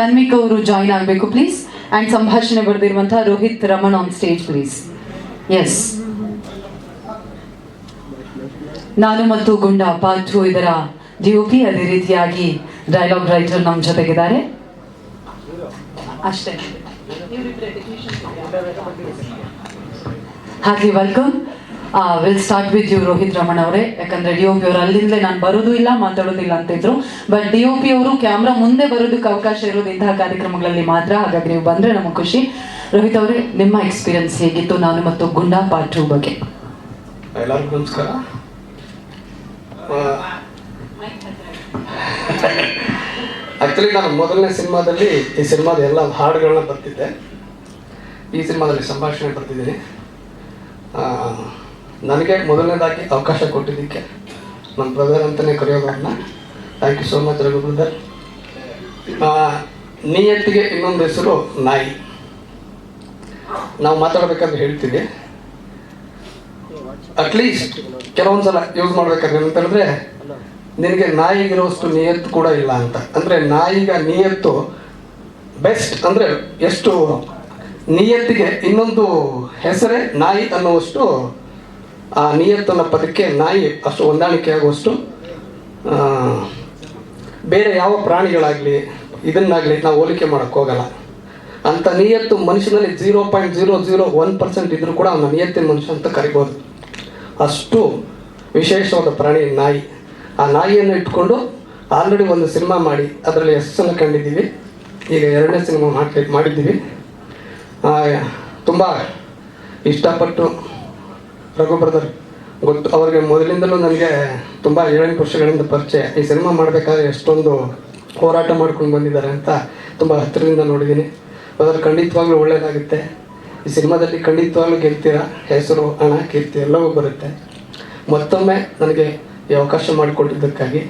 ತನ್ವಿಕ್ ಅವರು ಜಾಯಿನ್ ಆಗಬೇಕು please and ಸಂಭಾಷಣೆ ಬರೆದಿರುವಂತಹ Rohit Raman on stage please yes Naanu Mattu Gunda part two ಇದರ ಡಿ ಒ ಪಿ ಅದೇ ರೀತಿಯಾಗಿ ಡೈಲಾಗ್ ರೈಟರ್ ನಮ್ಮ ಜೊತೆಗಿದ್ದಾರೆ. ಅಷ್ಟೇ. ಹಾಗೆ welcome will start with you Rohit Raman ಅವರೇ. ಯಾಕಂದ್ರೆ ಡಿ ಪಿ ಅವರು ಅಲ್ಲಿಂದಲೇ ನಾನು ಬರೋದು ಇಲ್ಲ, ಮಾತಾಡೋದಿಲ್ಲ ಅಂತಿದ್ರು ಬಟ್ ಡಿ ಪಿ ಅವರು ಕ್ಯಾಮ್ರಾ ಮುಂದೆ ಬರೋದಕ್ಕೆ ಅವಕಾಶ ಇರೋದು ಇಂತಹ ಕಾರ್ಯಕ್ರಮಗಳಲ್ಲಿ ಮಾತ್ರ ಹಾಗಾಗಿ ನೀವು ಬಂದ್ರೆ ನಮಗೆ ಖುಷಿ. ರೋಹಿತ್ ಅವರೇ, ನಿಮ್ಮ ಎಕ್ಸ್ಪೀರಿಯನ್ಸ್ ಹೇಗಿತ್ತು? ನಾನು ಮತ್ತು ಗುಂಡಾ ಪಾಟ್ರು ಬಗ್ಗೆ. ನಮಸ್ಕಾರ. ಆ್ಯಕ್ಚುಲಿ ನಾನು ಮೊದಲನೇ ಸಿನಿಮಾದಲ್ಲಿ ಈ ಸಿನಿಮಾದ ಎಲ್ಲ ಹಾಡುಗಳನ್ನ ಬರ್ತಿದ್ದೆ. ಈ ಸಿನಿಮಾದಲ್ಲಿ ಸಂಭಾಷಣೆ ಬರ್ತಿದ್ದೀನಿ. ನನಗೆ ಮೊದಲನೇದಾಗಿ ಅವಕಾಶ ಕೊಟ್ಟಿದ್ದಕ್ಕೆ ನಮ್ಮ ಬ್ರದರ್ ಅಂತಲೇ ಕರೆಯೋದನ್ನ thank you so much Raghu brother ನಿಯತ್ತಿಗೆ ಇನ್ನೊಂದು ಹೆಸರು ನಾಯಿ. ನಾವು ಮಾತಾಡಬೇಕಂತ ಹೇಳ್ತೀವಿ. ಅಟ್ಲೀಸ್ಟ್ ಕೆಲವೊಂದು ಸಲ ಯೂಸ್ ಮಾಡ್ಬೇಕಾದ್ರೆ ಹೇಳಿದ್ರೆ, ನಿನಗೆ ನಾಯಿಗಿರುವಷ್ಟು ನಿಯತ್ತು ಕೂಡ ಇಲ್ಲ ಅಂತ. ಅಂದ್ರೆ ನಾಯಿಗ ನಿಯತ್ತು ಬೆಸ್ಟ್ ಅಂದ್ರೆ ಎಷ್ಟು? ನಿಯತ್ತಿಗೆ ಇನ್ನೊಂದು ಹೆಸರೇ ನಾಯಿ ಅನ್ನುವಷ್ಟು ಆ ನಿಯತ್ತನ್ನ ಪದಕ್ಕೆ ನಾಯಿ ಅಷ್ಟು ಹೊಂದಾಣಿಕೆ ಆಗುವಷ್ಟು ಬೇರೆ ಯಾವ ಪ್ರಾಣಿಗಳಾಗಲಿ, ಇದನ್ನಾಗಲಿ ನಾವು ಹೋಲಿಕೆ ಮಾಡೋಕೆ ಹೋಗಲ್ಲ. ಅಂತ ನಿಯತ್ತು ಮನುಷ್ಯನಲ್ಲಿ zero point zero zero one percent ಇದ್ದರೂ ಕೂಡ ಅವನ ನಿಯತ್ತಿನ ಮನುಷ್ಯ ಅಂತ ಕರಿಬೋದು. ಅಷ್ಟು ವಿಶೇಷವಾದ ಪ್ರಾಣಿ ನಾಯಿ. ಆ ನಾಯಿಯನ್ನು ಇಟ್ಕೊಂಡು ಆಲ್ರೆಡಿ ಒಂದು ಸಿನಿಮಾ ಮಾಡಿ, ಅದರಲ್ಲಿ ಯಶಸ್ಸನ್ನು ಕಂಡಿದ್ದೀವಿ. ಈಗ ಎರಡನೇ ಸಿನಿಮಾ ಮಾಡಿ ಮಾಡಿದ್ದೀವಿ. ತುಂಬ ಇಷ್ಟಪಟ್ಟು ರಘು ಬ್ರದರ್ ಗೊತ್ತು, ಅವ್ರಿಗೆ ಮೊದಲಿಂದಲೂ ನನಗೆ ತುಂಬ ಏಳೆಂಟು ವರ್ಷಗಳಿಂದ ಪರಿಚಯ. ಈ ಸಿನಿಮಾ ಮಾಡಬೇಕಾದ್ರೆ ಎಷ್ಟೊಂದು ಹೋರಾಟ ಮಾಡ್ಕೊಂಡು ಬಂದಿದ್ದಾರೆ ಅಂತ ತುಂಬ ಹತ್ತಿರದಿಂದ ನೋಡಿದ್ದೀನಿ. ಅದರ ಖಂಡಿತವಾಗ್ಲೂ ಒಳ್ಳೆಯದಾಗುತ್ತೆ ಈ ಸಿನಿಮಾದಲ್ಲಿ ಖಂಡಿತವಾಗ್ಲೂ ಗೆಲ್ತೀರಾ? ಹೆಸರು, ಹಣ, ಕೀರ್ತಿ ಎಲ್ಲವೂ ಬರುತ್ತೆ. ಮತ್ತೊಮ್ಮೆ ನನಗೆ ಈ ಅವಕಾಶ ಮಾಡಿಕೊಟ್ಟಿದ್ದಕ್ಕಾಗಿ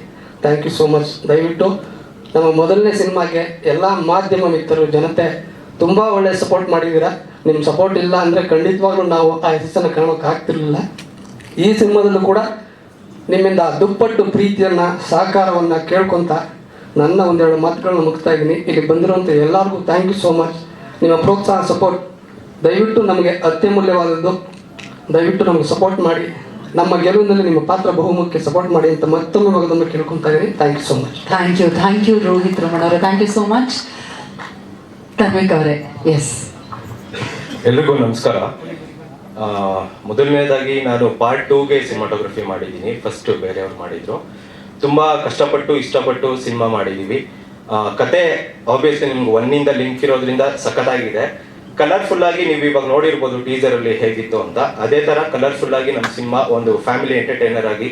ಥ್ಯಾಂಕ್ ಯು ಸೋ ಮಚ್ ದಯವಿಟ್ಟು ನಮ್ಮ ಮೊದಲನೇ ಸಿನಿಮಾಗೆ ಎಲ್ಲ ಮಾಧ್ಯಮ ಮಿತ್ರರು, ಜನತೆ ತುಂಬ ಒಳ್ಳೆ ಸಪೋರ್ಟ್ ಮಾಡಿದ್ದೀರಾ? ನಿಮ್ಮ ಸಪೋರ್ಟ್ ಇಲ್ಲ ಅಂದರೆ ಖಂಡಿತವಾಗ್ಲೂ ನಾವು ಆ ಯಶಸ್ಸನ್ನು ಕಾಣೋಕೆ ಆಗ್ತಿರಲಿಲ್ಲ. ಈ ಸಿನಿಮಾದಲ್ಲೂ ಕೂಡ ನಿಮ್ಮಿಂದ ದುಪ್ಪಟ್ಟು ಪ್ರೀತಿಯನ್ನು, ಸಹಕಾರವನ್ನು ಕೇಳ್ಕೊತ ನನ್ನ ಒಂದೆರಡು ಮಾತುಗಳನ್ನ ಮುಗಿಸ್ತಾ ಇದ್ದೀನಿ. ಇಲ್ಲಿ ಬಂದಿರುವಂಥ ಎಲ್ಲರಿಗೂ ಥ್ಯಾಂಕ್ ಯು ಸೋ ಮಚ್ ನಿಮ್ಮ ಪ್ರೋತ್ಸಾಹ ಸಪೋರ್ಟ್ ದಯವಿಟ್ಟು ನಮಗೆ ಅತ್ಯಮೂಲ್ಯವಾದದ್ದು. ದಯವಿಟ್ಟು ನಮಗೆ ಸಪೋರ್ಟ್ ಮಾಡಿ. ನಮ್ಮ ಗೆಲುವಿನಲ್ಲಿ ನಿಮ್ಮ ಪಾತ್ರ ಬಹುಮುಖ್ಯ. ಸಪೋರ್ಟ್ ಮಾಡಿ ಅಂತ ಮತ್ತೊಮ್ಮೆ ಮಗದೊಮ್ಮೆ ಕೇಳ್ಕೊತಾ ಇದ್ದೀನಿ. Thank you so much thank you thank you Rohit Ramana ಅವರೇ. Thank you so much Tanvik ಅವರೇ ಎಸ್ ಎಲ್ರಿಗೂ ನಮಸ್ಕಾರ. ಮೊದಲನೇದಾಗಿ ನಾನು ಪಾರ್ಟ್ ಟೂಗೆ ಸಿನಿಮಾಟೋಗ್ರಫಿ ಮಾಡಿದ್ದೀನಿ. ಫಸ್ಟ್ ಬೇರೆಯವ್ರು ಮಾಡಿದ್ರು. ತುಂಬಾ ಕಷ್ಟಪಟ್ಟು, ಇಷ್ಟಪಟ್ಟು ಸಿನಿಮಾ ಮಾಡಿದ್ದೀವಿ ಕತೆ ಆಬ್ವಿಯಸ್ಲಿ ನಿಮ್ಗೆ ಒನ್ನಿಂದ ಲಿಂಕ್ ಇರೋದ್ರಿಂದ ಸಖತ್ತಾಗಿದೆ. ಕಲರ್ಫುಲ್ ಆಗಿ ನೀವು ಇವಾಗ ನೋಡಿರ್ಬೋದು ಟೀಸರ್ ಅಲ್ಲಿ ಹೇಗಿತ್ತು ಅಂತ. ಅದೇ ತರ ಕಲರ್ಫುಲ್ ಆಗಿ ನಮ್ಮ ಸಿನಿಮಾ ಒಂದು ಫ್ಯಾಮಿಲಿ ಎಂಟರ್ಟೈನರ್ ಆಗಿ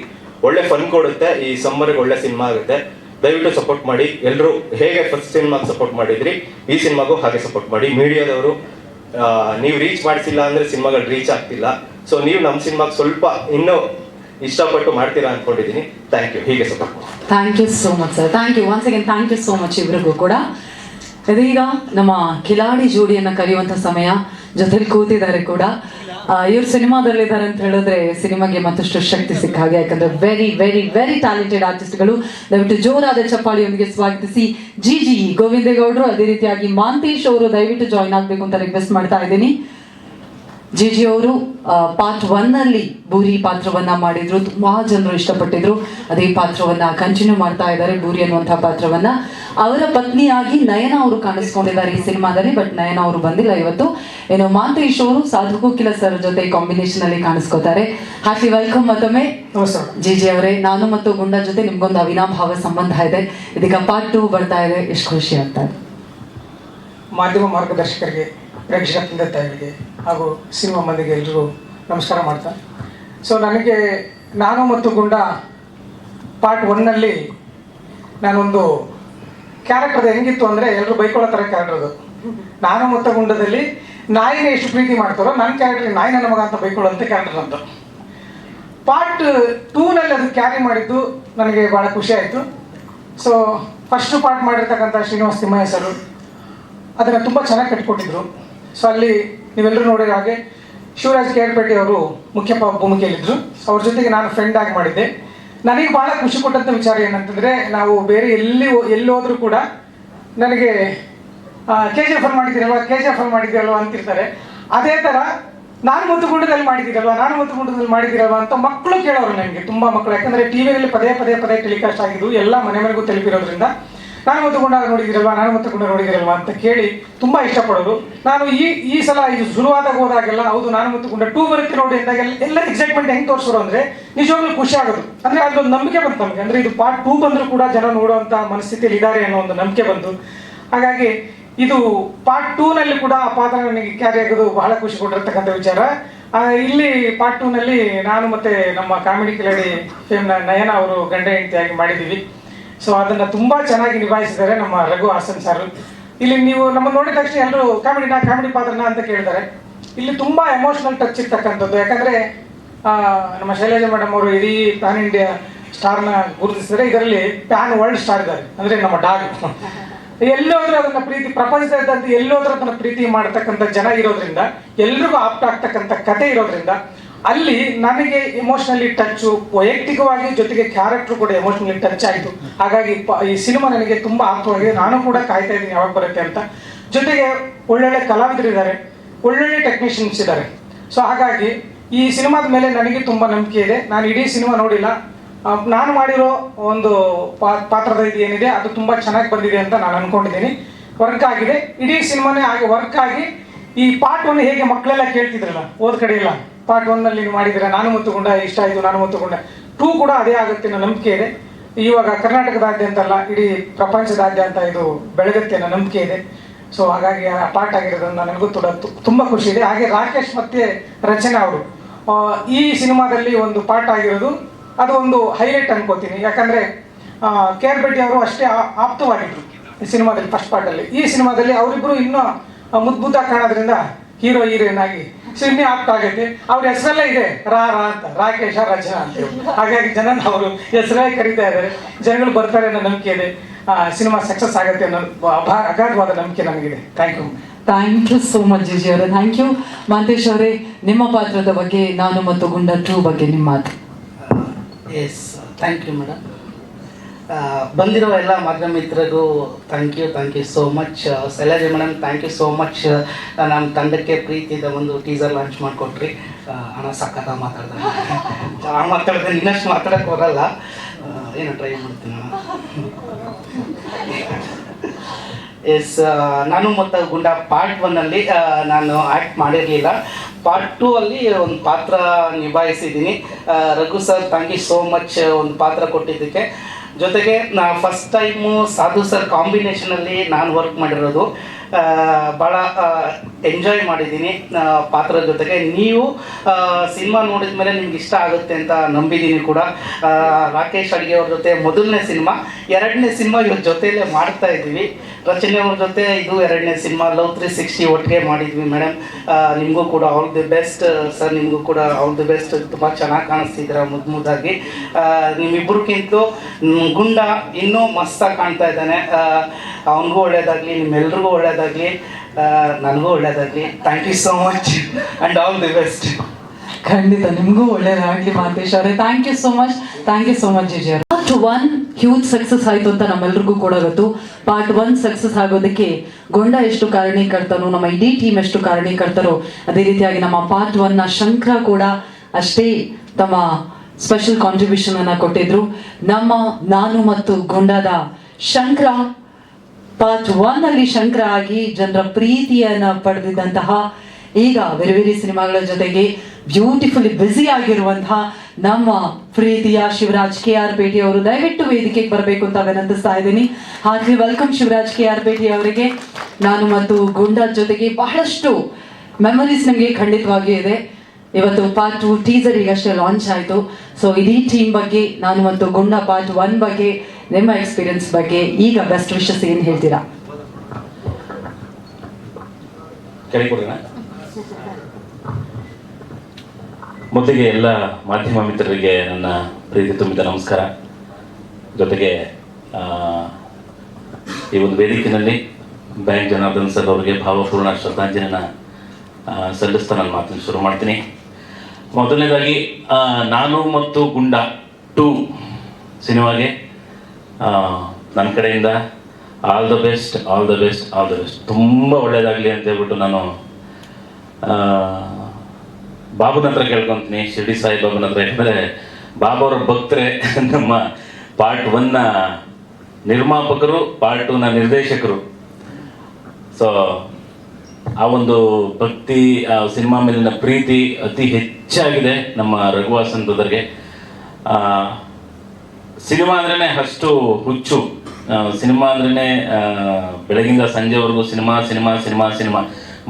ಒಳ್ಳೆ ಫನ್ ಕೊಡುತ್ತೆ. ಈ ಸಮ್ಮರ್ಗೆ ಒಳ್ಳೆ ಸಿನಿಮಾ ಆಗುತ್ತೆ. ದಯವಿಟ್ಟು ಸಪೋರ್ಟ್ ಮಾಡಿ. ಎಲ್ಲರೂ ಹೇಗೆ ಫಸ್ಟ್ ಸಿನಿಮಾಗೆ ಸಪೋರ್ಟ್ ಮಾಡಿದ್ರಿ, ಈ ಸಿನಿಮಾಗೂ ಹಾಗೆ ಸಪೋರ್ಟ್ ಮಾಡಿ. ಮೀಡಿಯಾದವರು ನೀವು ರೀಚ್ ಮಾಡಿಸಿಲ್ಲ ಅಂದ್ರೆ ಸಿನಿಮಾಗಳು ರೀಚ್ ಆಗ್ತಿಲ್ಲ. ಸೊ ನೀವು ನಮ್ಮ ಸಿನಿಮಾಗೆ ಸ್ವಲ್ಪ ಇನ್ನೂ ಇಷ್ಟಪಟ್ಟು ಮಾಡ್ತೀರಾ ಅನ್ಕೊಂಡಿದ್ದೀನಿ ಥ್ಯಾಂಕ್ ಯು ಹೀಗೆ ಸ್ವಲ್ಪ thank you so much sir thank you once again thank you so much ಇವ್ರಿಗೂ ಕೂಡ. ಇದೀಗ ನಮ್ಮ ಕಿಲಾಡಿ ಜೋಡಿಯನ್ನ ಕರೆಯುವಂತ ಸಮಯ. ಜೊತೆಲಿ ಕೂತಿದ್ದಾರೆ ಕೂಡ. ಇವ್ರು ಸಿನಿಮಾದಲ್ಲಿದ್ದಾರೆ ಅಂತ ಹೇಳಿದ್ರೆ ಸಿನಿಮಾಗೆ ಮತ್ತಷ್ಟು ಶಕ್ತಿ ಸಿಕ್ಕ ಹಾಗೆ, ಯಾಕಂದ್ರೆ ವೆರಿ ವೆರಿ ವೆರಿ ಟ್ಯಾಲೆಂಟೆಡ್ ಆರ್ಟಿಸ್ಟ್ಗಳು ದಯವಿಟ್ಟು ಜೋರಾದ ಚಪ್ಪಾಳಿಯೊಂದಿಗೆ ಸ್ವಾಗತಿಸಿ ಜಿ ಜಿ ಗೋವಿಂದೇಗೌಡರು. ಅದೇ ರೀತಿಯಾಗಿ ಮಾಂತೇಶ್ ಅವರು ದಯವಿಟ್ಟು ಜಾಯ್ನ್ ಆಗಬೇಕು ಅಂತ ರಿಕ್ವೆಸ್ಟ್ ಮಾಡ್ತಾ ಇದ್ದೀನಿ. ಜಿ ಜಿ ಅವರು ಪಾರ್ಟ್ ಒನ್ ಅಲ್ಲಿ ಬೂರಿ ಪಾತ್ರವನ್ನ ಮಾಡಿದ್ರು. ತುಂಬಾ ಜನರು ಇಷ್ಟಪಟ್ಟಿದ್ರು. ಅದೇ ಪಾತ್ರವನ್ನ ಕಂಟಿನ್ಯೂ ಮಾಡ್ತಾ ಇದ್ದಾರೆ ಬೂರಿ ಅನ್ನುವಂತಹ ಪಾತ್ರವನ್ನ. ಅವರ ಪತ್ನಿಯಾಗಿ ನಯನ ಅವರು ಕಾಣಿಸ್ಕೊಂಡಿದ್ದಾರೆ ಈ ಸಿನಿಮಾದಲ್ಲಿ ಬಟ್ ನಯನ ಅವರು ಬಂದಿಲ್ಲ ಇವತ್ತು. ಏನು ಮಾಂತೇಶ್ ಅವರು ಸಾಧು ಕೋಕಿಲ ಸರ್ ಜೊತೆ ಕಾಂಬಿನೇಷನ್ ಅಲ್ಲಿ ಕಾಣಿಸ್ಕೋತಾರೆ. ಹ್ಯಾಪಿ ವೆಲ್ಕಮ್ ಮತ್ತೊಮ್ಮೆ. ಜಿ ಜಿ ಅವರೇ ನಾನು ಮತ್ತು ಗುಂಡ ಜೊತೆ ನಿಮ್ಗೊಂದು ಅವಿನಾಭಾವ ಸಂಬಂಧ ಇದೆ. ಇದೀಗ ಪಾರ್ಟ್ ಟೂ ಬರ್ತಾ ಇದೆ. ಎಷ್ಟು ಖುಷಿ ಆಗ್ತಾ ಇದೆ. ಮಾಧ್ಯಮ ಮಾರ್ಗದರ್ಶಕರಿಗೆ ಪ್ರೇಕ್ಷಕ ತಂದೆ ತಾಯಿಗೆ ಹಾಗೂ ಸಿನಿಮಾ ಮಂದಿಗೆ ಎಲ್ಲರೂ ನಮಸ್ಕಾರ ಮಾಡ್ತಾ. ಸೊ ನನಗೆ ನಾನು ಮತ್ತು ಗುಂಡ ಪಾರ್ಟ್ ಒನ್ನಲ್ಲಿ ನಾನೊಂದು ಕ್ಯಾರೆಕ್ಟರ್ ಹೆಂಗಿತ್ತು ಅಂದರೆ ಎಲ್ಲರೂ ಬೈಕೊಳ್ಳೋ ಥರ ಕ್ಯಾರೆಕ್ಟರ್ ಅದು. ನಾನು ಮತ್ತು ಗುಂಡದಲ್ಲಿ ನಾಯಿನ ಎಷ್ಟು ಪ್ರೀತಿ ಮಾಡ್ತಾರೋ ನನ್ನ ಕ್ಯಾರೆಕ್ಟರ್ ನಾಯಿ ನನ್ನ ಮಗ ಅಂತ ಬೈಕೊಳ್ಳೋಂಥ ಕ್ಯಾರೆಕ್ಟರ್ ಅಂತ ಪಾರ್ಟ್ ಟೂನಲ್ಲಿ ಅದು ಕ್ಯಾರಿ ಮಾಡಿದ್ದು ನನಗೆ ಭಾಳ ಖುಷಿ ಆಯಿತು. ಸೊ ಫಸ್ಟ್ ಪಾರ್ಟ್ ಮಾಡಿರ್ತಕ್ಕಂಥ ಶ್ರೀನಿವಾಸ್ ತಿಮ್ಮಯ್ಯ ಸರು, ಅದನ್ನು ತುಂಬ ಚೆನ್ನಾಗಿ ಕಟ್ಕೊಟ್ಟಿದ್ರು ಸೊ ಅಲ್ಲಿ ನೀವೆಲ್ಲರೂ ನೋಡಿರೋ ಹಾಗೆ ಶಿವರಾಜ್ ಕೇರ್ಪೇಟೆ ಅವರು ಮುಖ್ಯ ಭೂಮಿಕೆಯಲ್ಲಿದ್ದರು ಅವ್ರ ಜೊತೆಗೆ ನಾನು ಫ್ರೆಂಡ್ ಆಗಿ ಮಾಡಿದ್ದೆ. ನನಗೆ ಭಾಳ ಖುಷಿ ಕೊಟ್ಟಂಥ ವಿಚಾರ ಏನಂತಂದರೆ, ನಾವು ಬೇರೆ ಎಲ್ಲಿ ಎಲ್ಲಿ ಹೋದರೂ ಕೂಡ ನನಗೆ ಕೆ ಜಿ ಎಫ್ ಅಲ್ಲಿ ಮಾಡಿದ್ದೀರಲ್ವ? ಕೆ ಜಿ ಎಫ್ ಅಲ್ಲಿ ಮಾಡಿದ್ದೀರಲ್ವ ಅಂತಿರ್ತಾರೆ. ಅದೇ ಥರ ನಾನು ಮತ್ತು ಗುಂಡದಲ್ಲಿ ಮಾಡಿದ್ದೀರಲ್ವಾ? ನಾನು ಮತ್ತು ಗುಂಡದಲ್ಲಿ ಮಾಡಿದ್ದೀರಲ್ವ ಅಂತ ಮಕ್ಕಳು ಕೇಳೋರು ನನಗೆ, ತುಂಬ ಮಕ್ಕಳು. ಯಾಕಂದರೆ ಟಿ ವಿಯಲ್ಲಿ ಪದೇ ಪದೇ ಪದೇ ಟೆಲಿಕಾಸ್ಟ್ ಆಗಿದ್ದು ಎಲ್ಲ ಮನೆ ಮನೆಗೂ ತಲುಪಿರೋದ್ರಿಂದ ನಾನು ಮತ್ತು ಗುಂಡ ನೋಡಿದಿರಲ್ವಾ? ನಾನು ಮತ್ತು ಗುಂಡ ನೋಡಿದಿರಲ್ವಾ ಅಂತ ಕೇಳಿ ತುಂಬ ಇಷ್ಟಪಡೋರು ನಾನು ಈ ಈ ಸಲ ಇದು ಶುರುವಾದಾಗ ಹೋದಾಗೆಲ್ಲ ಹೌದು, ನಾನು ಮತ್ತು ಗುಂಡ ಟೂ ಬರುತ್ತೆ ನೋಡಿ ಅಂದಾಗೆಲ್ಲ ಎಲ್ಲ ಎಕ್ಸೈಟ್ಮೆಂಟ್ ಹೆಂಗೆ ತೋರಿಸೋರು ಅಂದರೆ ನಿಜವಾಗ್ಲೂ ಖುಷಿ ಆಗೋದು. ಅಂದರೆ ಅದೊಂದು ನಂಬಿಕೆ ಬಂತು ನಮಗೆ. ಅಂದರೆ ಇದು ಪಾರ್ಟ್ ಟೂ ಬಂದರೂ ಕೂಡ ಜನ ನೋಡುವಂಥ ಮನಸ್ಥಿತಿಯಲ್ಲಿ ಇದ್ದಾರೆ ಅನ್ನೋ ಒಂದು ನಂಬಿಕೆ ಬಂತು. ಹಾಗಾಗಿ ಇದು ಪಾರ್ಟ್ ಟೂನಲ್ಲಿ ಕೂಡ ಆ ಪಾತ್ರ ನನಗೆ ಕ್ಯಾರಿ ಆಗೋದು ಬಹಳ ಖುಷಿ ಕೊಟ್ಟಿರ್ತಕ್ಕಂಥ ವಿಚಾರ. ಇಲ್ಲಿ ಪಾರ್ಟ್ ಟೂನಲ್ಲಿ ನಾನು ಮತ್ತೆ ನಮ್ಮ ಕಾಮಿಡಿ ಕಿಲಾಡಿ ಫೇಮ್ನ ನಯನ ಅವರು ಗಂಡ ಹೆಂಡತಿಯಾಗಿ ಮಾಡಿದ್ದೀವಿ. ಸೊ ಅದನ್ನ ತುಂಬಾ ಚೆನ್ನಾಗಿ ನಿಭಾಯಿಸಿದ್ದಾರೆ ನಮ್ಮ ರಘು ಹಾಸನ್ ಸರ್ ಇಲ್ಲಿ ನೀವು ನಮ್ಮ ನೋಡಿದ ತಕ್ಷಣ ಎಲ್ಲರೂ ಕಾಮಿಡಿನ ಕಾಮಿಡಿ ಪಾತ್ರನ ಅಂತ ಕೇಳಿದ್ದಾರೆ. ಇಲ್ಲಿ ತುಂಬಾ ಎಮೋಷನಲ್ ಟಚ್ ಇರ್ತಕ್ಕಂಥದ್ದು. ಯಾಕಂದ್ರೆ ನಮ್ಮ ಶೈಲಜಾ ಮೇಡಮ್ ಅವರು ಇಡೀ ಪ್ಯಾನ್ ಇಂಡಿಯಾ ಸ್ಟಾರ್ನ ಗುರುತಿಸಿದ್ರೆ ಇದರಲ್ಲಿ ಪ್ಯಾನ್ ವರ್ಲ್ಡ್ ಸ್ಟಾರ್ ಇದ್ದಾರೆ. ಅಂದ್ರೆ ನಮ್ಮ ಡಾಗ್. ಎಲ್ಲೋದ್ರೂ ಅದನ್ನ ಪ್ರೀತಿ ಪ್ರಪಂಚದಾದ್ಯಂತ ಎಲ್ಲೋದ್ರೂ ಅದನ್ನ ಪ್ರೀತಿ ಮಾಡತಕ್ಕಂಥ ಜನ ಇರೋದ್ರಿಂದ, ಎಲ್ರಿಗೂ ಆಪ್ತ ಆಗ್ತಕ್ಕಂಥ ಕತೆ ಇರೋದ್ರಿಂದ ಅಲ್ಲಿ ನನಗೆ ಇಮೋಷನಲಿ ಟಚ್ ವೈಯಕ್ತಿಕವಾಗಿ ಜೊತೆಗೆ ಕ್ಯಾರೆಕ್ಟರ್ ಕೂಡ ಎಮೋಷನಲಿ ಟಚ್ ಆಯಿತು. ಹಾಗಾಗಿ ಈ ಸಿನಿಮಾ ನನಗೆ ತುಂಬಾ ಆಪ್ತವಾಗಿದೆ ನಾನು ಕೂಡ ಕಾಯ್ತಾ ಇದ್ದೀನಿ ಯಾವಾಗ ಬರುತ್ತೆ ಅಂತ. ಜೊತೆಗೆ ಒಳ್ಳೊಳ್ಳೆ ಕಲಾವಿದರಿದ್ದಾರೆ ಒಳ್ಳೊಳ್ಳೆ ಟೆಕ್ನಿಷಿಯನ್ಸ್ ಇದ್ದಾರೆ ಸೊ ಹಾಗಾಗಿ ಈ ಸಿನಿಮಾದ ಮೇಲೆ ನನಗೆ ತುಂಬ ನಂಬಿಕೆ ಇದೆ. ನಾನು ಇಡೀ ಸಿನಿಮಾ ನೋಡಿಲ್ಲ. ನಾನು ಮಾಡಿರೋ ಒಂದು ಪಾತ್ರದ ಇದು ಏನಿದೆ, ಅದು ತುಂಬ ಚೆನ್ನಾಗಿ ಬಂದಿದೆ ಅಂತ ನಾನು ಅನ್ಕೊಂಡಿದ್ದೀನಿ. ವರ್ಕ್ ಆಗಿದೆ. ಇಡೀ ಸಿನಿಮಾನೇ ಆಗಿ ವರ್ಕ್ ಆಗಿ ಈ ಪಾಠವನ್ನು ಹೇಗೆ ಮಕ್ಕಳೆಲ್ಲ ಕೇಳ್ತಿದ್ರಲ್ಲ, ಓದ್ ಕಡೆ ಇಲ್ಲ ಪಾರ್ಟ್ ಒನ್ನಲ್ಲಿ ನೀವು ಮಾಡಿದ್ದೀರಾ ನಾನು ಮತ್ತು ಗುಂಡ ಇಷ್ಟ ಆಯಿತು, ನಾನು ಮತ್ತು ಗುಂಡ ಟೂ ಕೂಡ ಅದೇ ಆಗುತ್ತೆ ಅನ್ನೋ ನಂಬಿಕೆ ಇದೆ. ಇವಾಗ ಕರ್ನಾಟಕದಾದ್ಯಂತ ಅಲ್ಲ ಇಡೀ ಪ್ರಪಂಚದಾದ್ಯಂತ ಇದು ಬೆಳಗತ್ತೆ ಅನ್ನೋ ನಂಬಿಕೆ ಇದೆ. ಸೊ ಹಾಗಾಗಿ ಆ ಪಾರ್ಟ್ ಆಗಿರೋದನ್ನ ನನಗೂ ಕೂಡ ತುಂಬ ಖುಷಿ ಇದೆ. ಹಾಗೆ ರಾಕೇಶ್ ಮತ್ತೆ ರಚನಾ ಅವರು. ಈ ಸಿನಿಮಾದಲ್ಲಿ ಒಂದು ಪಾರ್ಟ್ ಆಗಿರೋದು, ಅದು ಒಂದು ಹೈಲೈಟ್ ಅನ್ಕೋತೀನಿ. ಯಾಕಂದ್ರೆ ಕೆ ಆರ್ ಬೆಟ್ಟಿ ಅವರು ಅಷ್ಟೇ ಆಪ್ತವಾಗಿದ್ರು ಈ ಸಿನಿಮಾದಲ್ಲಿ ಫಸ್ಟ್ ಪಾರ್ಟಲ್ಲಿ ಈ ಸಿನಿಮಾದಲ್ಲಿ ಅವರಿಬ್ಬರು ಇನ್ನೂ ಮುದ್ಭುತ ಕಾಣೋದ್ರಿಂದ ಹೀರೋ ಹೀರೋಯಿನ್ ಆಗಿ ಸೊ ಆಗ್ತಾ ಆಪ್ತ ಆಗೈತೆ. ಅವ್ರ ಹೆಸರಲ್ಲೇ ಇದೆ. ರಾ ರಾ ಅಂತ. ರಾಕೇಶ ರಚನಾ ಅಂತ ಹೇಳಿ. ಹಾಗಾಗಿ ಜನ ಅವರು ಹೆಸರೇ ಕರೀತಾ ಇದ್ದಾರೆ. ಜನಗಳು ಬರ್ತಾರೆ ಅನ್ನೋ ನಂಬಿಕೆ ಇದೆ. ಸಿನಿಮಾ ಸಕ್ಸಸ್ ಆಗುತ್ತೆ ಅನ್ನೋ ಅಭಾ- ಅಗಾಧವಾದ ನಂಬಿಕೆ ನಮಗಿದೆ thank you thank you so much G G ಅವರೇ. ಥ್ಯಾಂಕ್ ಯು ಮಾಂತೇಶ್ ಅವರೇ ನಿಮ್ಮ ಪಾತ್ರದ ಬಗ್ಗೆ ನಾನು ಮತ್ತು ಗುಂಡ ಟೂ ಬಗ್ಗೆ ನಿಮ್ಮ ಮಾತು. ಎಸ್ ಥ್ಯಾಂಕ್ ಯು ಮೇಡಮ್ ಬಂದಿರೋ ಎಲ್ಲ ಮಾಧ್ಯಮ ಮಿತ್ರರಿಗೂ thank you thank you so much Sailaji madam thank you so much ನಮ್ಮ ತಂಡಕ್ಕೆ ಪ್ರೀತಿಯಿಂದ ಒಂದು ಟೀಸರ್ ಲಾಂಚ್ ಮಾಡಿಕೊಟ್ರಿ. ಹಣ ಸಕ್ಕತ್ತ ಮಾತಾಡ್ದೆ ಆ ಮಾತಾಡಿದ್ರೆ ಇನ್ನಷ್ಟು ಮಾತಾಡಕ್ಕೆ ಬರಲ್ಲ. ಏನು ಏನೋ ಟ್ರೈ ಮಾಡ್ತೀನಿ ಎಸ್ ನಾನು ಮತ್ತು ಗುಂಡ ಪಾರ್ಟ್ ಒನ್ನಲ್ಲಿ ನಾನು ಆ್ಯಕ್ಟ್ ಮಾಡಿರಲಿಲ್ಲ. ಪಾರ್ಟ್ ಟೂ ಅಲ್ಲಿ ಒಂದು ಪಾತ್ರ ನಿಭಾಯಿಸಿದ್ದೀನಿ. ಆ, Raghu sir thank you so much ಒಂದು ಪಾತ್ರ ಕೊಟ್ಟಿದ್ದಕ್ಕೆ. ಜೊತೆಗೆ ನಾ ಫಸ್ಟ್ ಟೈಮು ಸಾಧು ಸರ್ ಕಾಂಬಿನೇಷನಲ್ಲಿ ನಾನು ವರ್ಕ್ ಮಾಡಿರೋದು. ಭಾಳ ಎಂಜಾಯ್ ಮಾಡಿದ್ದೀನಿ ಪಾತ್ರದ ಜೊತೆಗೆ. ನೀವು ಸಿನಿಮಾ ನೋಡಿದ ಮೇಲೆ ನಿಮ್ಗೆ ಇಷ್ಟ ಆಗುತ್ತೆ ಅಂತ ನಂಬಿದ್ದೀನಿ ಕೂಡ. ರಾಕೇಶ್ ಅಡುಗೆ ಅವ್ರ ಜೊತೆ ಮೊದಲನೇ ಸಿನಿಮಾ ಎರಡನೇ ಸಿನಿಮಾ ಇವ್ರ ಜೊತೆಯಲ್ಲೇ ಮಾಡ್ತಾ ಇದ್ದೀವಿ. ರಚನೆ ಅವ್ರ ಜೊತೆ ಇದು ಎರಡನೇ ಸಿನಿಮಾ ಲವ್ ತ್ರೀ ಸಿಕ್ಸ್ಟಿ ಒಟ್ಟಿಗೆ ಮಾಡಿದ್ವಿ ಮೇಡಮ್. ನಿಮಗೂ ಕೂಡ ಆಲ್ ದಿ ಬೆಸ್ಟ್ ಸರ್ ನಿಮಗೂ ಕೂಡ ಆಲ್ ದಿ ಬೆಸ್ಟ್ ತುಂಬ ಚೆನ್ನಾಗಿ ಕಾಣಿಸ್ತಿದ್ದೀರ ಮುದ್ದು ಮುದ್ದಾಗಿ. ಗುಂಡ ಇನ್ನೂ ಮಸ್ತಾಗಿ ಕಾಣ್ತಾ ಇದ್ದಾನೆ. ಅವನಿಗೂ ಒಳ್ಳೇದಾಗಲಿ ನಿಮ್ಮೆಲ್ರಿಗೂ ಒಳ್ಳೇದಾಗಲಿ. ನನಗೂ ಒಳ್ಳೇದಾಗಲಿ. Thank you so much and all the best ಖಂಡಿತ ನಿಮಗೂ ಒಳ್ಳೆಯದಾಗಲಿ ಮಾತೇಶ್ ಅವರೇ. Thank you so much thank you so much GG ಅವರು ಒನ್ ಹ್ಯೂಜ್ ಸಕ್ಸಸ್ ಆಯ್ತು ಅಂತ ನಮ್ಮೆಲ್ರಿಗೂ ಕೂಡ ಗೊತ್ತು. ಪಾರ್ಟ್ ಒನ್ ಸಕ್ಸಸ್ ಆಗೋದಕ್ಕೆ ಗೊಂಡ ಎಷ್ಟು ಕಾರಣೀಕರ್ತನೋ ನಮ್ಮ ಇಡೀ ಟೀಮ್ ಎಷ್ಟು ಕಾರಣೀಕರ್ತರೋ, ಅದೇ ರೀತಿಯಾಗಿ ನಮ್ಮ ಪಾರ್ಟ್ ಒನ್ನ ಶಂಕರ ಕೂಡ ಅಷ್ಟೇ ತಮ್ಮ ಸ್ಪೆಷಲ್ ಕಾಂಟ್ರಿಬ್ಯೂಷನ್ ಅನ್ನ ಕೊಟ್ಟಿದ್ರು. ನಮ್ಮ, ನಾನು ಮತ್ತು ಗೊಂಡಾದ ಶಂಕರ ಪಾರ್ಟ್ ಒನ್ ಅಲ್ಲಿ ಶಂಕರ ಆಗಿ ಜನರ ಪ್ರೀತಿಯನ್ನ ಪಡೆದಿದ್ದಂತಹ ಈಗ ಬೇರೆ ಬೇರೆ ಸಿನಿಮಾಗಳ ಜೊತೆಗೆ ಬ್ಯೂಟಿಫುಲಿ ಬ್ಯುಸಿ ಆಗಿರುವಂತಹ ನಮ್ಮ ಪ್ರೀತಿಯ ಶಿವರಾಜ್ ಕೆ ಆರ್ ಪೇಟೆ ಅವರು ದಯವಿಟ್ಟು ವೇದಿಕೆಗೆ ಬರಬೇಕು ಅಂತ ವಿನಂತಿಸ್ತಾ ಇದ್ದೀನಿ. ಹಾಗೆ welcome Shivaraj K R Pete ಅವರಿಗೆ ನಾನು ಮತ್ತು ಗುಂಡ ಜೊತೆಗೆ ಬಹಳಷ್ಟು ಮೆಮೊರೀಸ್ ನಿಮಗೆ ಖಂಡಿತವಾಗಿಯೂ ಇದೆ. ಇವತ್ತು ಪಾರ್ಟ್ ಟು ಟೀಸರ್ ಈಗಷ್ಟೇ ಲಾಂಚ್ ಆಯಿತು. ಸೊ ಇಡೀ ಟೀಮ್ ಬಗ್ಗೆ, ನಾನು ಮತ್ತು ಗುಂಡ ಪಾರ್ಟ್ ಒನ್ ಬಗ್ಗೆ, ನಿಮ್ಮ ಎಕ್ಸ್ಪೀರಿಯನ್ಸ್ ಬಗ್ಗೆ, ಈಗ ಬೆಸ್ಟ್ ವಿಶಸ್ ಏನು ಹೇಳ್ತೀರಾ? ಮೊದಲಿಗೆ ಎಲ್ಲ ಮಾಧ್ಯಮ ಮಿತ್ರರಿಗೆ ನನ್ನ ಪ್ರೀತಿ ತುಂಬಿದ ನಮಸ್ಕಾರ. ಜೊತೆಗೆ ಈ ಒಂದು ವೇದಿಕೆಯಲ್ಲಿ ಬ್ಯಾಂಕ್ ಜನಾರ್ದನ್ ಸರ್ ಅವರಿಗೆ ಭಾವಪೂರ್ಣ ಶ್ರದ್ಧಾಂಜಲಿನ ಸಲ್ಲಿಸ್ತಾ ನಾನು ಮಾತನ್ನು ಶುರು ಮಾಡ್ತೀನಿ. ಮೊದಲನೇದಾಗಿ ನಾನು ಮತ್ತು ಗುಂಡ ಟೂ ಸಿನಿಮಾಗೆ ನನ್ನ ಕಡೆಯಿಂದ all the best, all the best, all the best. ತುಂಬ ಒಳ್ಳೆಯದಾಗಲಿ ಅಂತ ಹೇಳ್ಬಿಟ್ಟು ನಾನು ಬಾಬುನ ಹತ್ರ ಕೇಳ್ಕೊಂತೀನಿ ಶಿರ್ಡಿ ಸಾಯಿ ಬಾಬುನ ಹತ್ರ. ಯಾಕಂದರೆ ಅವರ ಭಕ್ತರೆ ನಮ್ಮ ಪಾರ್ಟ್ ಒನ್ನ ನಿರ್ಮಾಪಕರು ಪಾರ್ಟ್ ಟೂನ ನಿರ್ದೇಶಕರು. ಸೊ ಆ ಒಂದು ಭಕ್ತಿ ಆ ಸಿನಿಮಾ ಮೇಲಿನ ಪ್ರೀತಿ ಅತಿ ಹೆಚ್ಚಾಗಿದೆ ನಮ್ಮ ರಘುವಾಸನ್ ಬ್ರದರ್ಗೆ. ಆ, ಸಿನಿಮಾ ಅಂದ್ರೇನೆ ಅಷ್ಟು ಹುಚ್ಚು. ಸಿನಿಮಾ ಅಂದ್ರೇ ಬೆಳಗಿಂದ ಸಂಜೆವರೆಗೂ ಸಿನಿಮಾ ಸಿನಿಮಾ ಸಿನಿಮಾ ಸಿನಿಮಾ.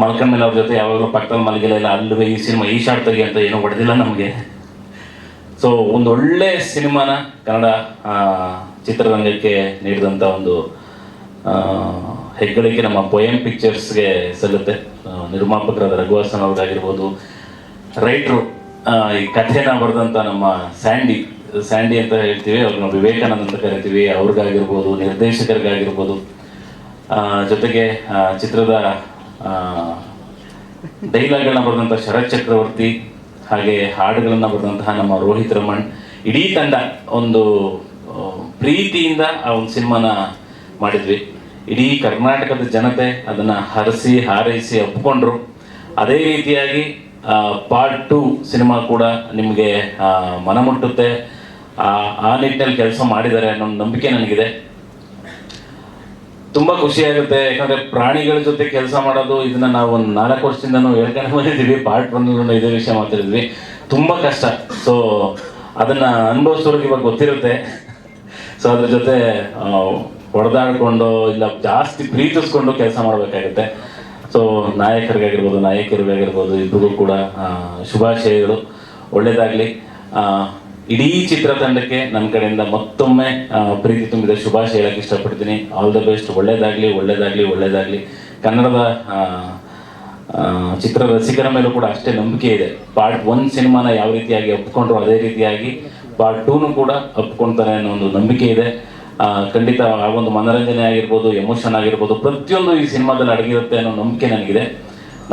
ಮಲ್ಕೊಂಡ ಮೇಲೆ ಅವ್ರ ಜೊತೆ ಯಾವಾಗಲೂ ಪಕ್ಕದಲ್ಲಿ ಮಲಗಿಲ್ಲ ಅಲ್ಲವೇ ಈ ಸಿನಿಮಾ, ಈ ಶಾರ್ಟ್ ತೆಗಿ ಅಂತ ಏನೂ ಹೊಡೆದಿಲ್ಲ ನಮಗೆ. ಸೊ ಒಂದು ಒಳ್ಳೆ ಸಿನಿಮಾನ ಕನ್ನಡ ಚಿತ್ರರಂಗಕ್ಕೆ ನೀಡಿದಂಥ ಒಂದು ಹೆಗ್ಗಳಿಕೆ ನಮ್ಮ ಪೊಯಂ ಪಿಕ್ಚರ್ಸ್ಗೆ ಸಲ್ಲುತ್ತೆ. ನಿರ್ಮಾಪಕರಾದ ರಘುವಾಸನ್ ಅವ್ರಿಗಾಗಿರ್ಬೋದು ರೈಟ್ರು ಈ ಕಥೆನ ಬರೆದಂಥ ನಮ್ಮ ಸ್ಯಾಂಡಿ ಸ್ಯಾಂಡಿ ಅಂತ ಹೇಳ್ತೀವಿ, ಅವ್ರನ್ನ ವಿವೇಕಾನಂದ ಅಂತ ಕರಿತೀವಿ, ಅವ್ರಿಗಾಗಿರ್ಬೋದು, ನಿರ್ದೇಶಕರಿಗಾಗಿರ್ಬೋದು. ಜೊತೆಗೆ ಚಿತ್ರದ ಡೈಲಾಗ್ಗಳನ್ನ ಬರೆದಂಥ ಶರತ್ ಚಕ್ರವರ್ತಿ ಹಾಗೆ ಹಾಡುಗಳನ್ನ ಬರೆದಂತಹ ನಮ್ಮ ರೋಹಿತ್ ರಮಣ್, ಇಡೀ ತಂಡ ಒಂದು ಪ್ರೀತಿಯಿಂದ ಆ ಒಂದು ಸಿನಿಮಾನ ಮಾಡಿದ್ವಿ. ಇಡೀ ಕರ್ನಾಟಕದ ಜನತೆ ಅದನ್ನ ಹರಸಿ, ಹಾರೈಸಿ ಒಪ್ಕೊಂಡ್ರು. ಅದೇ ರೀತಿಯಾಗಿ ಪಾರ್ಟ್ ಟು ಸಿನಿಮಾ ಕೂಡ ನಿಮಗೆ ಮನ ಮುಟ್ಟುತ್ತೆ ಆ ನಿಟ್ಟಿನಲ್ಲಿ ಕೆಲಸ ಮಾಡಿದ್ದಾರೆ ಅನ್ನೋ ನಂಬಿಕೆ ನನಗಿದೆ. ತುಂಬಾ ಖುಷಿ ಆಗುತ್ತೆ ಯಾಕಂದ್ರೆ ಪ್ರಾಣಿಗಳ ಜೊತೆ ಕೆಲಸ ಮಾಡೋದು, ಇದನ್ನ ನಾವು ಒಂದು ನಾಲ್ಕು ವರ್ಷದಿಂದನೂ ಹೇಳ್ಕೊಂಡು ಬಂದಿದ್ದೀವಿ. ಪಾರ್ಟ್ ಒನ್ ಇದೇ ವಿಷಯ ಮಾತಾಡಿದ್ವಿ. ತುಂಬಾ ಕಷ್ಟ. ಸೊ ಅದನ್ನ ಅನುಭವಿಸೋರಿಗೆ ಇವಾಗ ಗೊತ್ತಿರುತ್ತೆ. ಸೊ ಅದ್ರ ಜೊತೆ ಹೊಡೆದಾಡ್ಕೊಂಡು, ಇಲ್ಲ ಜಾಸ್ತಿ ಪ್ರೀತಿಸ್ಕೊಂಡು ಕೆಲಸ ಮಾಡಬೇಕಾಗುತ್ತೆ. ಸೊ ನಾಯಕರಿಗಾಗಿರ್ಬೋದು, ನಾಯಕಿಯರಿಗಾಗಿರ್ಬೋದು ಇಬ್ಬರಿಗೂ ಕೂಡ ಶುಭಾಶಯಗಳು. ಒಳ್ಳೇದಾಗಲಿ. ಇಡೀ ಚಿತ್ರತಂಡಕ್ಕೆ ನನ್ನ ಕಡೆಯಿಂದ ಮತ್ತೊಮ್ಮೆ ಪ್ರೀತಿ ತುಂಬಿದ ಶುಭಾಶಯ ಹೇಳಕ್ಕೆ ಇಷ್ಟಪಡ್ತೀನಿ. ಆಲ್ ದ ಬೆಸ್ಟ್ ಒಳ್ಳೇದಾಗಲಿ ಒಳ್ಳೇದಾಗಲಿ ಒಳ್ಳೇದಾಗಲಿ. ಕನ್ನಡದ ಚಿತ್ರ ರಸಿಕರ ಮೇಲೂ ಕೂಡ ಅಷ್ಟೇ ನಂಬಿಕೆ ಇದೆ. ಪಾರ್ಟ್ ಒನ್ ಸಿನಿಮಾನ ಯಾವ ರೀತಿಯಾಗಿ ಒಪ್ಕೊಂಡ್ರು ಅದೇ ರೀತಿಯಾಗಿ ಪಾರ್ಟ್ ಟೂನು ಕೂಡ ಒಪ್ಕೊಳ್ತಾರೆ ಅನ್ನೋ ಒಂದು ನಂಬಿಕೆ ಇದೆ. ಖಂಡಿತ ಆ ಒಂದು ಮನೋರಂಜನೆ ಆಗಿರ್ಬೋದು, ಎಮೋಷನ್ ಆಗಿರ್ಬೋದು, ಪ್ರತಿಯೊಂದು ಈ ಸಿನಿಮಾದಲ್ಲಿ ಅಡಗಿರುತ್ತೆ ಅನ್ನೋ ನಂಬಿಕೆ ನನಗಿದೆ.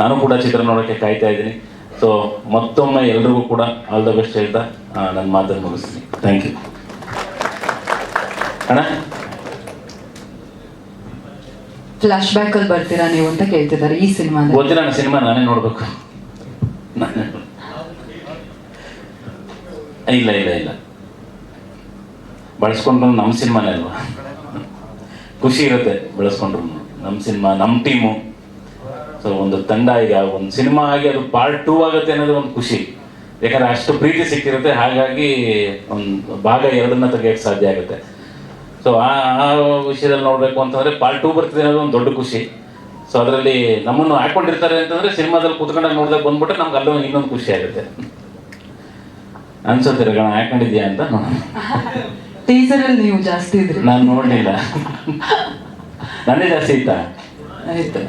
ನಾನು ಕೂಡ ಚಿತ್ರ ನೋಡೋಕ್ಕೆ ಕಾಯ್ತಾ ಇದ್ದೀನಿ. ಸೊ ಮತ್ತೊಮ್ಮೆ ಎಲ್ರಿಗೂ ಕೂಡ ಆಲ್ ದ ಬೆಸ್ಟ್ ಹೇಳ್ತಾ ನನ್ನ ಮಾತನ್ನು ಮುಗಿಸ್ತೀನಿ. ಥ್ಯಾಂಕ್ ಯು ಅಣ್ಣ? ಫ್ಲಾಶ್ ಬ್ಯಾಕ್ ಅಲ್ಲಿ ಬರ್ತೀರಾ ನೀವು ಅಂತ ಕೇಳ್ತಿದ್ದಾರೆ ಈ ಸಿನಿಮಾ ಗೊತ್ತಿಲ್ಲ ನನ್ನ ಸಿನಿಮಾ ನಾನೇ ನೋಡ್ಬೇಕು. ಇಲ್ಲ ಇಲ್ಲ ಇಲ್ಲ. ಬಳಸ್ಕೊಂಡ್ರು ನಮ್ಮ ಸಿನಿಮಾನೇ ಅಲ್ವಾ? ಖುಷಿ ಇರುತ್ತೆ ಬಳಸ್ಕೊಂಡ್ರು. ನಮ್ಮ ಸಿನಿಮಾ ನಮ್ಮ ಟೀಮು. ಸೊ ಒಂದು ತಂಡ ಈಗ ಒಂದು ಸಿನಿಮಾ ಆಗಿ ಅದು ಪಾರ್ಟ್ ಟೂ ಆಗುತ್ತೆ ಅನ್ನೋದು ಒಂದು ಖುಷಿ. ಯಾಕಂದ್ರೆ ಅಷ್ಟು ಪ್ರೀತಿ ಸಿಕ್ಕಿರುತ್ತೆ ಹಾಗಾಗಿ ಒಂದು ಭಾಗ ಎರಡನ್ನ ತೆಗಿಯಕ್ಕೆ ಸಾಧ್ಯ ಆಗುತ್ತೆ. ಸೊ ಆ ಆ ವಿಷಯದಲ್ಲಿ ನೋಡಬೇಕು ಅಂತಂದ್ರೆ ಪಾರ್ಟ್ ಟೂ ಬರ್ತದೆ ಅನ್ನೋದು ಒಂದು ದೊಡ್ಡ ಖುಷಿ. ಸೊ ಅದರಲ್ಲಿ ನಮ್ಮನ್ನು ಹಾಕೊಂಡಿರ್ತಾರೆ ಅಂತಂದ್ರೆ ಸಿನಿಮಾದಲ್ಲಿ ಕುತ್ಕೊಂಡಾಗ ನೋಡಿದಾಗ ಬಂದ್ಬಿಟ್ಟು ನಮ್ಗೆ ಅಲ್ಲೂ ಇನ್ನೊಂದು ಖುಷಿ ಆಗುತ್ತೆ. ಅನ್ಸುತ್ತೆ ಗಣ ಹಾಕೊಂಡಿದ್ಯಾ ಅಂತ ಟೀಸರ್ ಅಲ್ಲಿ ನೀವು ಜಾಸ್ತಿ ಇದ್ರಿ. ನಾನು ನೋಡಲಿಲ್ಲ. ನನ್ನೇ ಜಾಸ್ತಿ ಇತ್ತಾ? ಆಯ್ತು.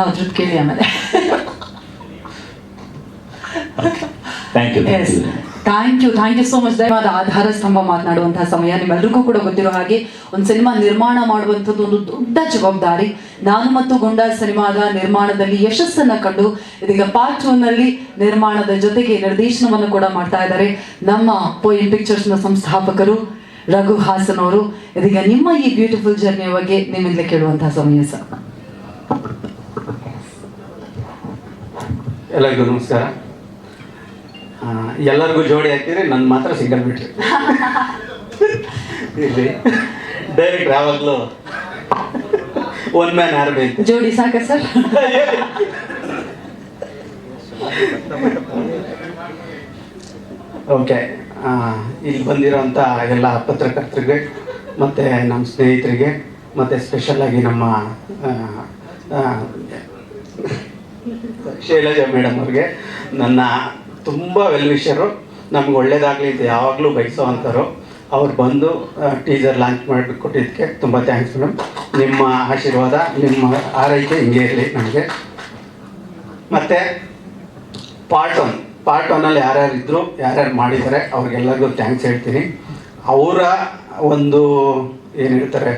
ಅದ್ರದ್ದು ಕೇಳಿ ಆಮೇಲೆ. Thank you yes thank you thank you so much ದಯವಾದ ಆಧಾರ ಸ್ತಂಭ ಮಾತನಾಡುವಂತಹ ಸಮಯ ನಿಮ್ಮೆಲ್ರಿಗೂ ಕೂಡ ಗೊತ್ತಿರೋ ಹಾಗೆ ಒಂದು ಸಿನಿಮಾ ನಿರ್ಮಾಣ ಮಾಡುವಂಥದ್ದು ಒಂದು ದೊಡ್ಡ ಜವಾಬ್ದಾರಿ. ನಾನು ಮತ್ತು ಗುಂಡ ಸಿನಿಮಾದ ನಿರ್ಮಾಣದಲ್ಲಿ ಯಶಸ್ಸನ್ನು ಕಂಡು ಇದೀಗ ಪಾರ್ಟ್ನಲ್ಲಿ ನಿರ್ಮಾಣದ ಜೊತೆಗೆ ನಿರ್ದೇಶನವನ್ನು ಕೂಡ ಮಾಡ್ತಾ ಇದ್ದಾರೆ. ನಮ್ಮ ಪೋಯಿನ್ ಪಿಕ್ಚರ್ಸ್ನ ಸಂಸ್ಥಾಪಕರು ರಘು ಹಾಸನ್ ಅವರು. ಇದೀಗ ನಿಮ್ಮ ಈ ಬ್ಯೂಟಿಫುಲ್ ಜರ್ನಿಯ ಬಗ್ಗೆ ನಿಮ್ಮಿಂದಲೇ ಕೇಳುವಂತಹ ಸಮಯ ಸರ್. ಎಲ್ಲರಿಗೂ ನಮಸ್ಕಾರ. ಎಲ್ಲರಿಗೂ ಜೋಡಿ ಹಾಕಿದ್ರೆ ನನ್ನ ಮಾತ್ರ ಸಿಂಗಲ್ ಬಿಟ್ರಿ ಇಲ್ಲಿ ಡೈರೆಕ್ಟ್ ಯಾವಾಗಲೂ ಒನ್ ಮ್ಯಾನ್ ಯಾರು ಬೇಕು ಜೋಡಿ ಸಾಕ ಸರ್. ಓಕೆ ಇಲ್ಲಿ ಬಂದಿರೋಂಥ ಎಲ್ಲ ಪತ್ರಕರ್ತರಿಗೆ ಮತ್ತು ನಮ್ಮ ಸ್ನೇಹಿತರಿಗೆ ಮತ್ತು ಸ್ಪೆಷಲಾಗಿ ನಮ್ಮ ಶೈಲಜಾ ಮೇಡಮ್ ಅವ್ರಿಗೆ. ನನ್ನ ತುಂಬ ವೆಲ್ ವಿಷರು ನಮ್ಗೆ ಒಳ್ಳೇದಾಗಲಿ ಅಂತ ಯಾವಾಗಲೂ ಬಯಸೋ ಅಂತಾರೋ ಅವ್ರು ಬಂದು ಟೀಸರ್ ಲಾಂಚ್ ಮಾಡಿ ಕೊಟ್ಟಿದ್ದಕ್ಕೆ ತುಂಬ ಥ್ಯಾಂಕ್ಸ್ ಮೇಡಮ್. ನಿಮ್ಮ ಆಶೀರ್ವಾದ, ನಿಮ್ಮ ಆರೈಕೆ ಹಿಂಗೆ ಇರಲಿ ನಮಗೆ. ಮತ್ತು ಪಾರ್ಟ್ ಒನ್ ಪಾರ್ಟ್ ಒನ್ನಲ್ಲಿ ಯಾರ್ಯಾರು ಇದ್ದರು ಯಾರ್ಯಾರು ಮಾಡಿದ್ದಾರೆ, ಅವ್ರಿಗೆಲ್ಲರಿಗೂ ಥ್ಯಾಂಕ್ಸ್ ಹೇಳ್ತೀನಿ. ಅವರ ಒಂದು, ಏನು ಹೇಳ್ತಾರೆ,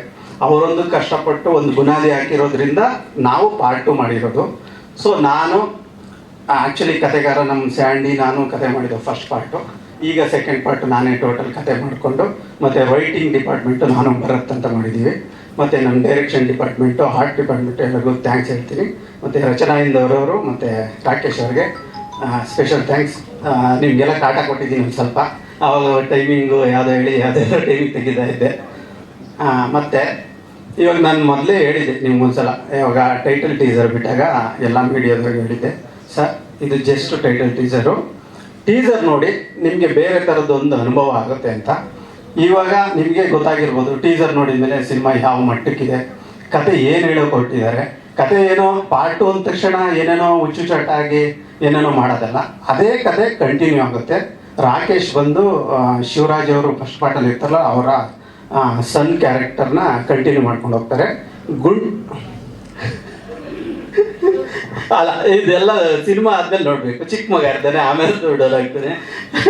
ಅವರೊಂದು ಕಷ್ಟಪಟ್ಟು ಒಂದು ಬುನಾದಿ ಹಾಕಿರೋದ್ರಿಂದ ನಾವು ಪಾರ್ಟ್ ಟು ಮಾಡಿರೋದು. ಸೊ ನಾನು ಆ್ಯಕ್ಚುಲಿ ಕತೆಗಾರ ನಮ್ಮ ಸ್ಯಾಂಡಿ ನಾನು ಕತೆ ಮಾಡಿದ್ದು ಫಸ್ಟ್ ಪಾರ್ಟು ಈಗ ಸೆಕೆಂಡ್ ಪಾರ್ಟ್ ನಾನೇ ಟೋಟಲ್ ಕತೆ ಮಾಡಿಕೊಂಡು, ಮತ್ತು ರೈಟಿಂಗ್ ಡಿಪಾರ್ಟ್ಮೆಂಟು ನಾನು ಭರತ್ ಅಂತ ಮಾಡಿದ್ದೀವಿ. ಮತ್ತು ನಮ್ಮ ಡೈರೆಕ್ಷನ್ ಡಿಪಾರ್ಟ್ಮೆಂಟು ಆರ್ಟ್ ಡಿಪಾರ್ಟ್ಮೆಂಟು ಎಲ್ಲರಿಗೂ ಥ್ಯಾಂಕ್ಸ್ ಹೇಳ್ತೀನಿ. ಮತ್ತು ರಚನಾ ಇಂದವರವರು ಮತ್ತು ರಾಕೇಶ್ ಅವ್ರಿಗೆ ಸ್ಪೆಷಲ್ ಥ್ಯಾಂಕ್ಸ್ ನಿಮಗೆಲ್ಲ ಕಾಟ ಕೊಟ್ಟಿದ್ದೀನಿ ಒಂದು ಸ್ವಲ್ಪ. ಆವಾಗ ಟೈಮಿಂಗು ಯಾವುದೋ ಹೇಳಿ ಯಾವುದೆಲ್ಲ ಟೈಮಿಂಗ್ ತೆಗಿತಾ ಇದ್ದೆ. ಮತ್ತೆ ಇವಾಗ ನಾನು ಮೊದಲೇ ಹೇಳಿದ್ದೆ ನಿಮ್ಗೊಂದ್ಸಲ ಇವಾಗ ಟೈಟಲ್ ಟೀಸರ್ ಬಿಟ್ಟಾಗ ಎಲ್ಲ ಮೀಡಿಯಾದವ್ರಿಗೆ ಹೇಳಿದ್ದೆ. ಸರ್ ಇದು ಜಸ್ಟ್ ಟೈಟಲ್ ಟೀಸರು ಟೀಸರ್ ನೋಡಿ ನಿಮಗೆ ಬೇರೆ ಥರದ್ದೊಂದು ಅನುಭವ ಆಗುತ್ತೆ ಅಂತ. ಇವಾಗ ನಿಮಗೆ ಗೊತ್ತಾಗಿರ್ಬೋದು ಟೀಸರ್ ನೋಡಿದ ಮೇಲೆ ಸಿನಿಮಾ ಯಾವ ಮಟ್ಟಕ್ಕಿದೆ. ಕತೆ ಏನು ಹೇಳೋಕೆ ಕೊಟ್ಟಿದ್ದಾರೆ ಕತೆ ಏನೋ ಪಾರ್ಟ್ ಅಂದ ತಕ್ಷಣ ಏನೇನೋ ಹುಚ್ಚುಚಾಟಾಗಿ ಏನೇನೋ ಮಾಡೋದಲ್ಲ. ಅದೇ ಕತೆ ಕಂಟಿನ್ಯೂ ಆಗುತ್ತೆ. ರಾಕೇಶ್ ಬಂದು ಶಿವರಾಜ್ ಅವರು ಫಸ್ಟ್ ಪಾರ್ಟಲ್ಲಿ ಇರ್ತಾರಲ್ಲ, ಅವರ ಸನ್ ಕ್ಯಾರೆಕ್ಟರ್ನ ಕಂಟಿನ್ಯೂ ಮಾಡ್ಕೊಂಡು ಹೋಗ್ತಾರೆ. ಗುಡ್. ಅಲ್ಲ, ಇದೆಲ್ಲ ಸಿನಿಮಾ ಆದ್ಮೇಲೆ ನೋಡಬೇಕು. ಚಿಕ್ಕ ಮಗ ಇರ್ತಾನೆ, ಆಮೇಲೆ ದೊಡ್ಡದಾಗ್ತಾನೆ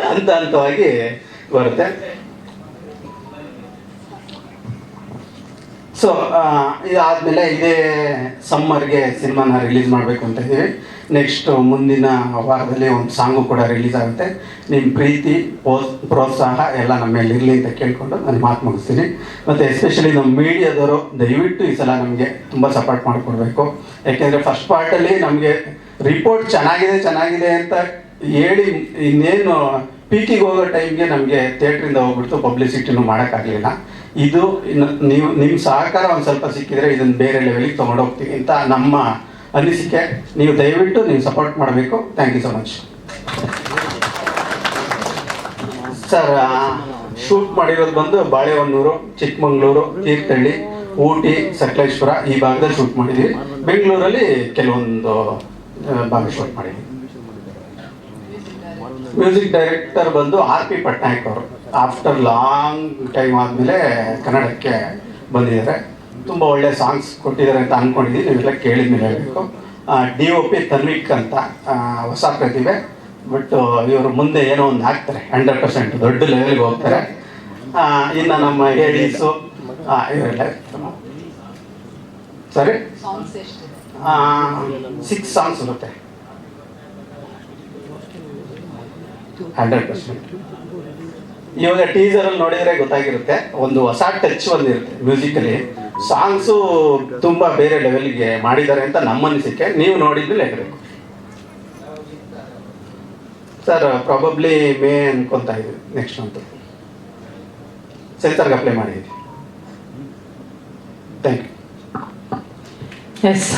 ಹಂತ ಹಂತವಾಗಿ ಬರುತ್ತೆ. ಸೊ ಇದಾದಮೇಲೆ ಇದೇ ಸಮ್ಮರ್ಗೆ ಸಿನಿಮಾನ ರಿಲೀಸ್ ಮಾಡಬೇಕು ಅಂತ ಇದ್ದೀವಿ. ನೆಕ್ಸ್ಟ್ ಮುಂದಿನ ವಾರದಲ್ಲಿ ಒಂದು ಸಾಂಗು ಕೂಡ ರಿಲೀಸ್ ಆಗುತ್ತೆ. ನಿಮ್ಮ ಪ್ರೀತಿ ಪ್ರೋತ್ಸಾಹ ಎಲ್ಲ ನಮ್ಮ ಮೇಲೆ ಇರಲಿ ಅಂತ ಕೇಳಿಕೊಂಡು ನಾನು ಮಾತು ಮುಗಿಸ್ತೀನಿ. ಮತ್ತು ಎಸ್ಪೆಷಲಿ ನಮ್ಮ ಮೀಡಿಯಾದವರು ದಯವಿಟ್ಟು ಈ ಸಲ ನಮಗೆ ತುಂಬ ಸಪೋರ್ಟ್ ಮಾಡಿಕೊಡ್ಬೇಕು. ಯಾಕೆಂದರೆ ಫಸ್ಟ್ ಪಾರ್ಟಲ್ಲಿ ನಮಗೆ ರಿಪೋರ್ಟ್ ಚೆನ್ನಾಗಿದೆ ಚೆನ್ನಾಗಿದೆ ಅಂತ ಹೇಳಿ ಇನ್ನೇನು ಪೀಕಿಗೆ ಹೋಗೋ ಟೈಮ್ಗೆ ನಮಗೆ ಥಿಯೇಟ್ರಿಂದ ಹೋಗ್ಬಿಡ್ತು ಪಬ್ಲಿಸಿಟಿನೂ ಮಾಡೋಕ್ಕಾಗಲಿಲ್ಲ. ಇದು ನೀವು ನಿಮ್ಮ ಸಹಕಾರ ಒಂದು ಸ್ವಲ್ಪ ಸಿಕ್ಕಿದರೆ ಇದನ್ನು ಬೇರೆ ಲೆವೆಲಿಗೆ ತೊಗೊಂಡೋಗ್ತೀವಿ ಅಂತ ನಮ್ಮ ಅನಿಸಿಕೆ ನೀವು ದಯವಿಟ್ಟು ನೀವು ಸಪೋರ್ಟ್ ಮಾಡಬೇಕು. Thank you so much sir shoot ಮಾಡಿರೋದು ಬಂದು ಬಾಳೆಹೊನ್ನೂರು, ಚಿಕ್ಕಮಗಳೂರು, ತೀರ್ಥಹಳ್ಳಿ, ಊಟಿ, ಸಕಲೇಶ್ವರ ಈ ಭಾಗದಲ್ಲಿ ಶೂಟ್ ಮಾಡಿದ್ದೀವಿ ಬೆಂಗಳೂರಲ್ಲಿ ಕೆಲವೊಂದು ಭಾಗ ಶೂಟ್ ಮಾಡಿದ್ದೀವಿ ಮ್ಯೂಸಿಕ್ ಡೈರೆಕ್ಟರ್ ಬಂದು ಆರ್ ಪಿ ಪಟ್ನಾಯಕ್ ಅವರು. ಆಫ್ಟರ್ ಲಾಂಗ್ ಟೈಮ್ ಆದಮೇಲೆ ಕನ್ನಡಕ್ಕೆ ಬಂದಿದ್ದಾರೆ. ತುಂಬ ಒಳ್ಳೆ ಸಾಂಗ್ಸ್ ಕೊಟ್ಟಿದ್ದಾರೆ ಅಂತ ಅಂದ್ಕೊಂಡಿದ್ದೀನಿ ನೀವೆಲ್ಲ ಕೇಳಿದ ಮೇಲೆ ಹೇಳಬೇಕು ಡಿ ಒ ಪಿ ತನ್ವಿಕ್ ಅಂತ ಹೊಸ ಪ್ರತಿಭೆ. ಬಟ್ ಇವರು ಮುಂದೆ ಏನೋ ಒಂದು ಹಾಕ್ತಾರೆ. ಹಂಡ್ರೆಡ್ ಪರ್ಸೆಂಟ್ ದೊಡ್ಡ ಲೆವೆಲ್ಗೆ ಹೋಗ್ತಾರೆ. ಇನ್ನು ನಮ್ಮ ಹೇಳೀಸು ಇವರೆಲ್ಲ ಸರಿ ಸಿಕ್ಸ್ ಸಾಂಗ್ಸ್ ಇರುತ್ತೆ ಹಂಡ್ರೆಡ್ ಪರ್ಸೆಂಟ್ ಇವಾಗ ಟೀಸರಲ್ಲಿ ನೋಡಿದರೆ ಗೊತ್ತಾಗಿರುತ್ತೆ. ಒಂದು ಹೊಸ ಟಚ್ ಒಂದಿರುತ್ತೆ ಮ್ಯೂಸಿಕಲ್ಲಿ ಸಾಂಗ್ಸು ತುಂಬಾ ಬೇರೆ ಲೆವೆಲ್ಗೆ ಮಾಡಿದ್ದಾರೆ ಅಂತ ನಮ್ಮ ಅನಿಸಿಕೆ. ನೀವು ನೋಡಿದ್ಮೇಲೆ ಹೇಳಬೇಕು. ಸರ್ ಪ್ರಾಬಬ್ಲಿ ಮೇ ಅನ್ಕೊಂತಾ ಇದ್ದೀವಿ ನೆಕ್ಸ್ಟ್ ಮಂತ್ ಸೆನ್ಸರ್ಗೆ ಅಪ್ಲೈ ಮಾಡಿದ್ವಿ ಥ್ಯಾಂಕ್ ಯು ಎಸ್